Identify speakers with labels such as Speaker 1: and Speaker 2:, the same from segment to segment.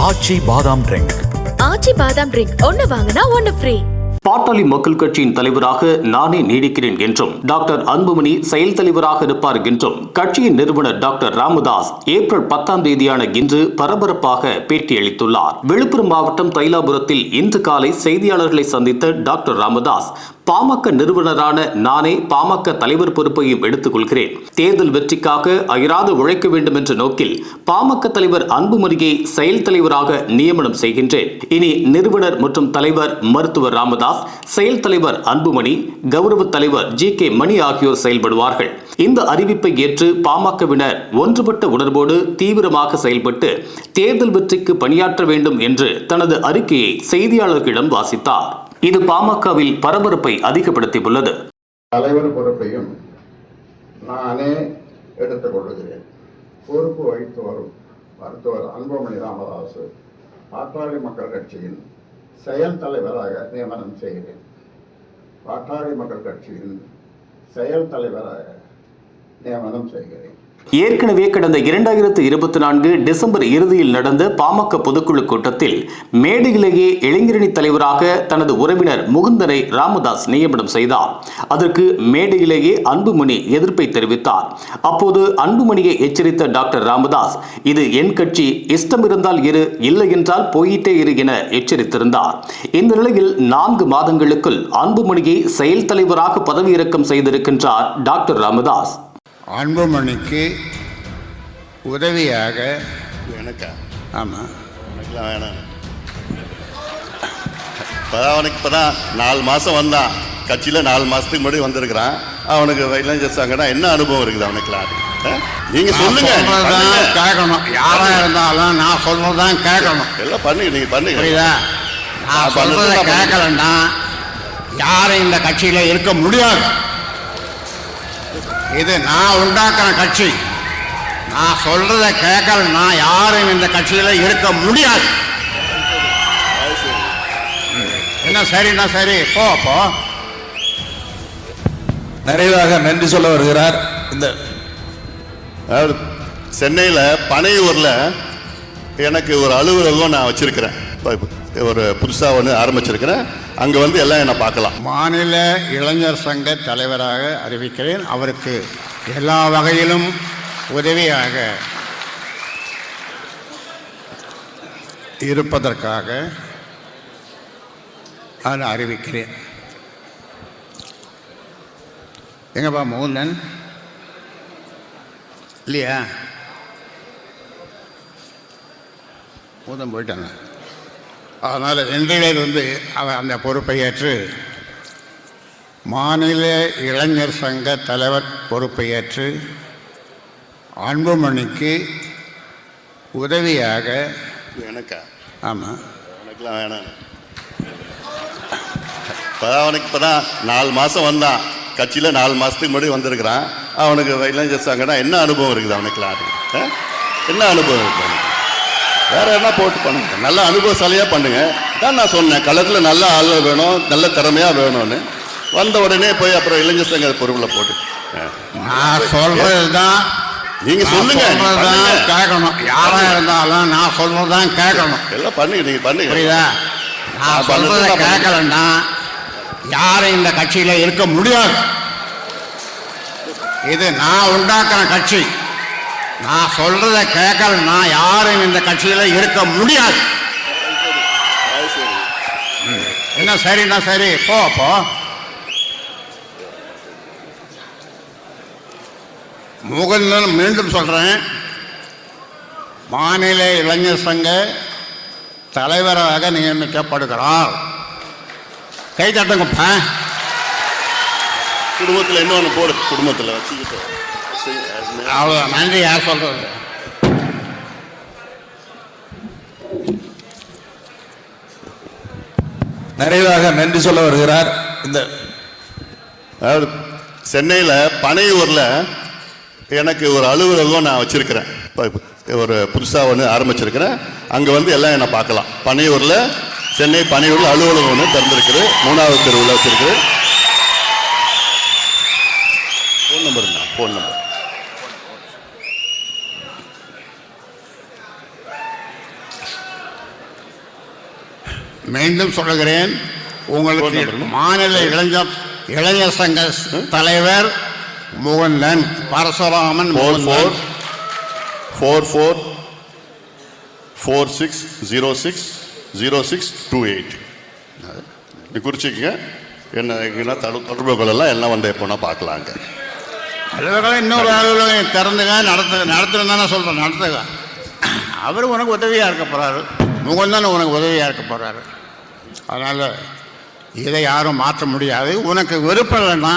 Speaker 1: ஆச்சி பாதாம் ட்ரிங்க்.
Speaker 2: ஆச்சி பாதாம் ட்ரிங்க். ஒன்னு வாங்கினா ஒன்னு ஃப்ரீ
Speaker 3: பாட்டாளி மக்கள் கட்சியின் தலைவராக நானே நீடிக்கிறேன் என்றும் டாக்டர் அன்புமணி செயல் தலைவராக இருப்பார் என்றும் கட்சியின் நிறுவனர் டாக்டர் ராமதாஸ் ஏப்ரல் பத்தாம் தேதியான இன்று பரபரப்பாக பேட்டியளித்துள்ளார் விழுப்புரம் மாவட்டம் தைலாபுரத்தில் இன்று காலை செய்தியாளர்களை சந்தித்த டாக்டர் ராமதாஸ் பாமக நிறுவனரான நானே பாமக தலைவர் பொறுப்பையும் எடுத்துக் கொள்கிறேன் தேர்தல் வெற்றிக்காக அயராது உழைக்க வேண்டும் என்ற நோக்கில் பாமக தலைவர் அன்புமணியை செயல் தலைவராக நியமனம் செய்கின்றேன். இனி நிறுவனர் மற்றும் தலைவர் மருத்துவர் ராமதாஸ் செயல் தலைவர் அன்புமணி கௌரவ தலைவர் ஜி கே மணி ஆகியோர் செயல்படுவார்கள். இந்த அறிவிப்பை ஏற்று பாமகவினர் ஒன்றுபட்ட உணர்வோடு தீவிரமாக செயல்பட்டு தேர்தல் வெற்றிக்கு பணியாற்ற வேண்டும் என்று தனது அறிக்கையை செய்தியாளர்களிடம் வாசித்தார். இது பாமகவில் பரபரப்பை அதிகப்படுத்தியுள்ளது.
Speaker 4: தலைவர் பொறுப்பையும் நானே எடுத்துக்கொள்கிறேன் பொறுப்பு வகித்து வரும் மருத்துவர் அன்புமணி ராமதாசு பாட்டாளி மக்கள் கட்சியின் செயல் தலைவராக நியமனம் செய்கிறேன். பாட்டாளி மக்கள் கட்சியின் செயல் தலைவராக நியமனம் செய்கிறேன்.
Speaker 3: ஏற்கனவே கடந்த இரண்டாயிரத்து இருபத்தி நான்கு டிசம்பர் இறுதியில் நடந்த பாமக பொதுக்குழு கூட்டத்தில் மேடையிலேயே இளைஞரணி தலைவராக தனது உறவினர் முகுந்தனை ராமதாஸ் நியமனம் செய்தார். அதற்கு மேடையிலேயே அன்புமணி எதிர்ப்பை தெரிவித்தார். அப்போது அன்புமணியை எச்சரித்த டாக்டர் ராமதாஸ் இது என் கட்சி இஷ்டம் இருந்தால் இரு இல்லை என்றால் போயிட்டே இரு என எச்சரித்திருந்தார். இந்த நிலையில் நான்கு மாதங்களுக்குள் அன்புமணியை செயல் தலைவராக பதவியிறக்கம் செய்திருக்கின்றார் டாக்டர் ராமதாஸ்.
Speaker 5: அன்புமணிக்கு உதவியாக
Speaker 6: எனக்கா?
Speaker 5: ஆமாம்
Speaker 6: எனக்குலாம் வேணாம். இப்போதான் அவனுக்கு இப்போ தான் நாலு மாதம் வந்தான். கட்சியில் நாலு மாதத்துக்கு முன்னாடி வந்திருக்கிறான். அவனுக்கு இளைஞர் சங்கம்னா என்ன அனுபவம் இருக்குது அவனுக்குலாம் ஆ? நீங்க சொல்லுங்க.
Speaker 5: கேட்கணும். யாரா இருந்தாலும் நான் சொல்றதுதான் கேட்கணும்.
Speaker 6: எல்லாம் பண்ணுங்க நீங்க பண்ணுங்க.
Speaker 5: புரியுதா? நான்
Speaker 6: நான்
Speaker 5: கேட்கலன்னா யாரும் இந்த கட்சியில இருக்க முடியாது. இது நான் உண்டாக்குற கட்சி. நான் சொல்றதை கேட்கலன்னா யாரும் இந்த கட்சியில இருக்க முடியாது. என்ன சரிண்ணா சரி? போ அப்போ
Speaker 7: நிறைவாக நன்றி சொல்ல வருகிறார். இந்த
Speaker 6: அதாவது சென்னையில் பனையூரில் எனக்கு ஒரு அலுவலகம் நான் வச்சிருக்கிறேன். இப்ப ஒரு புதுசாக ஒன்று ஆரம்பிச்சிருக்கிறேன். அங்கே வந்து எல்லாம் என்னை பார்க்கலாம்.
Speaker 5: மாநில இளைஞர் சங்க தலைவராக அறிவிக்கிறேன். அவருக்கு எல்லா வகையிலும் உதவியாக இருப்பதற்காக அதை அறிவிக்கிறேன். எங்கப்பா மோகன் இல்லையா? மூதம் போயிட்டாங்க அதனால் இன்றையிலிருந்து அவர் அந்த பொறுப்பை ஏற்று மாநில இளைஞர் சங்க தலைவர் பொறுப்பை ஏற்று அன்புமணிக்கு உதவியாக
Speaker 6: எனக்கா?
Speaker 5: ஆமாம்
Speaker 6: எனக்குலாம் வேணாம். இப்போதான் அவனுக்கு இப்போ தான் நாலு மாதம் வந்தான். கட்சியில் நாலு மாதத்துக்கு முன்னாடி வந்திருக்கிறான். அவனுக்கு இளைஞர் சங்கம்னா என்ன அனுபவம் இருக்குது அவனுக்குலாம்? என்ன அனுபவம் இருக்குது வேற என்ன போட்டு பண்ணுங்க? நல்ல அனுபவசாலியாக பண்ணுங்க. தான் நான் சொன்னேன் களத்தில் நல்ல ஆள் வேணும் நல்ல திறமையாக வேணும்னு. வந்த உடனே போய் அப்புறம் இளைஞர் சங்க பொறுப்பில் போட்டு.
Speaker 5: நான் சொல்றது தான்
Speaker 6: நீங்க சொல்லுங்க.
Speaker 5: கேட்கணும். யாரா இருந்தாலும் நான் சொல்றது தான் கேட்கணும்.
Speaker 6: எல்லாம் பண்ணுங்க நீங்கள் பண்ணுங்க.
Speaker 5: புரியுதா? நான் சொல்றதை கேட்கலன்னா யாரும் இந்த கட்சியில இருக்க முடியாது. இது நான் உண்டாக்குன கட்சி. நான் சொல்றதை கேட்கலன்னா யாரும் இந்த கட்சியில இருக்க முடியாது. ம். என்ன சரின்னா சரி? போ போ. முகுந்தன் மீண்டும் சொல்றேன். மாநில இளைஞர் சங்க தலைவராக நியமிக்கப்படுகிறார். கை தட்டுங்கப்பா.
Speaker 6: குடும்பத்தில் இன்னொன்று போடு குடும்பத்தில் வச்சுக்கிட்டு.
Speaker 5: அவ்வளோ நன்றி யார் சொல்றது?
Speaker 7: நிறைவாக நன்றி சொல்ல வருகிறார். இந்த
Speaker 6: அதாவது சென்னையில் பனையூரில் எனக்கு ஒரு அலுவலகம் நான் வச்சிருக்கிறேன். இப்போ ஒரு புதுசாக ஒன்று ஆரம்பிச்சிருக்கிறேன். அங்கே வந்து எல்லாம் என்னை பார்க்கலாம். பனையூரில் சென்னை பனையூரில் அலுவலகம் ஒன்று திறந்திருக்குது. மூணாவது தெருவில் வச்சிருக்குது. ஃபோன் நம்பர் என்ன? ஃபோன் நம்பர்
Speaker 5: மீண்டும் சொல்லுகிறேன் உங்களுக்கு மாநில இளைஞர் இளைஞர் சங்க தலைவர் Mukundan Parasuraman
Speaker 6: four four four four four six zero six zero six two eight நீ குறிச்சிக்கங்க. என்ன என்ன தடு- தொடர்பு கொள்ளலாம் எல்லாம் வந்து எப்போனா பார்க்கலாங்க.
Speaker 5: அலுவலகம் இன்னொரு அலுவலகம் திறந்துங்க நடத்து நடத்துன்னு தானே சொல்கிறேன் நடத்துங்க. அவர் உனக்கு உதவியாக இருக்க போகிறாரு முகந்தன் உனக்கு உதவியாக இருக்க போகிறாரு அதனால் இதை யாரும் மாற்ற முடியாது. உனக்கு விருப்பம் இல்லைன்னா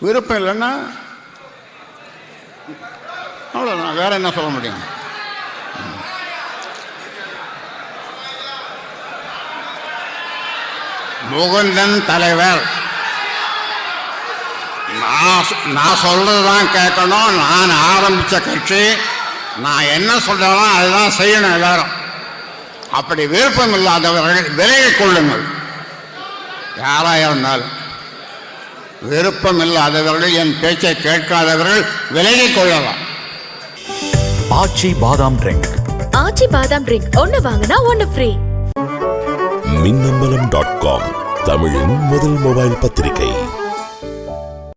Speaker 5: விருப்பம் இல்லைன்னா அவ்வளோதான் வேற என்ன சொல்ல முடியும்? முகுந்தன் தலைவர். நான் சொ- நான் சொல்றது தான் கேட்கணும். நான் ஆரம்பித்த கட்சி நான் என்ன சொல்றேனோ அதுதான் செய்யணும் எல்லாரும். அப்படி விருப்பம் இல்லாதவர்கள் விலகிக் கொள்ளுங்கள். யாராக இருந்தாலும். விருப்பம் இல்லாதவர்கள் என் பேச்சை கேட்காதவர்கள் விலகிக் கொள்ளலாம்.
Speaker 1: ஆச்சி பாதாம் ட்ரிங்க்.
Speaker 2: ஆச்சி பாதாம் ட்ரிங்க். ஒன்னு வாங்கினா ஒன்னு ஃப்ரீ
Speaker 8: மின்னம்பலம் டாட் காம் தமிழின் முதல் மொபைல் பத்திரிகை.